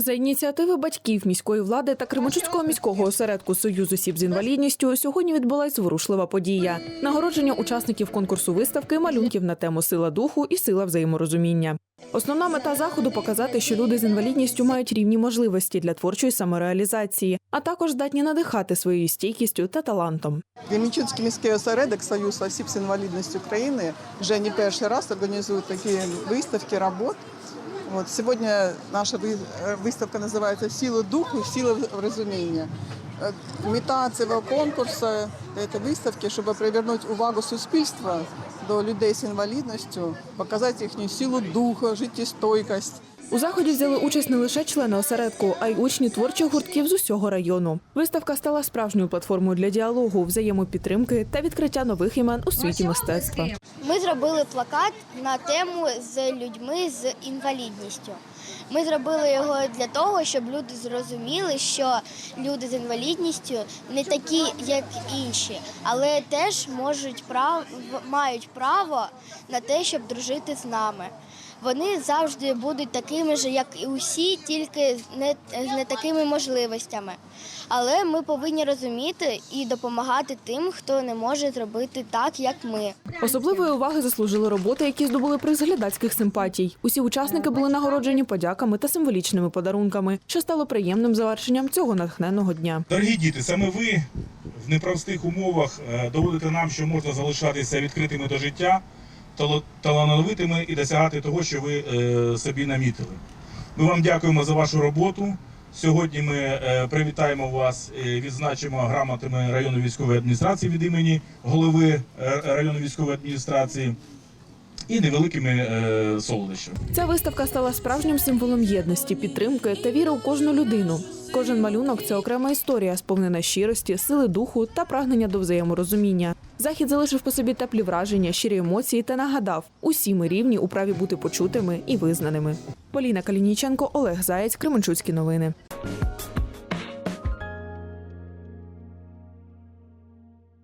За ініціативи батьків міської влади та Кременчуцького міського осередку Союз осіб з інвалідністю сьогодні відбулась зворушлива подія. Нагородження учасників конкурсу виставки малюнків на тему сила духу і сила взаєморозуміння. Основна мета заходу показати, що люди з інвалідністю мають рівні можливості для творчої самореалізації, а також здатні надихати своєю стійкістю та талантом. Кременчуцький міський осередок Союз осіб з інвалідністю України вже не перший раз організує такі виставки робот. Вот сегодня наша вы- э, выставка называется «Сила духу, сила розуміння». Э, Мета цього конкурсу, цієї виставки, щоб привернути увагу суспільства до людей з інвалідністю, показати їхню силу духу, життєстойкість. У заході взяли участь не лише члени осередку, а й учні творчих гуртків з усього району. Виставка стала справжньою платформою для діалогу, взаємопідтримки та відкриття нових імен у світі мистецтва. Ми зробили плакат на тему з людьми з інвалідністю. Ми зробили його для того, щоб люди зрозуміли, що люди з інвалідністю не такі, як інші, але теж можуть прав... мають право на те, щоб дружити з нами. Вони завжди будуть такими ж, як і усі, тільки не, з не такими можливостями. Але ми повинні розуміти і допомагати тим, хто не може зробити так, як ми. Особливої уваги заслужили роботи, які здобули приз глядацьких симпатій. Усі учасники були нагороджені подяками та символічними подарунками, що стало приємним завершенням цього натхненного дня. Дорогі діти, саме ви в непростих умовах е, доводите нам, що можна залишатися відкритими до життя, талановитими і досягати того, що ви е, собі намітили. Ми вам дякуємо за вашу роботу. Сьогодні ми е, привітаємо вас, відзначимо грамотами районної військової адміністрації від імені голови е, районної військової адміністрації і невеликими е, солодощами. Ця виставка стала справжнім символом єдності, підтримки та віри у кожну людину. Кожен малюнок це окрема історія, сповнена щирості, сили духу та прагнення до взаєморозуміння. Захід залишив по собі теплі враження, щирі емоції та нагадав: усі ми рівні у праві бути почутими і визнаними. Поліна Калініченко, Олег Заєць, Кременчуцькі новини.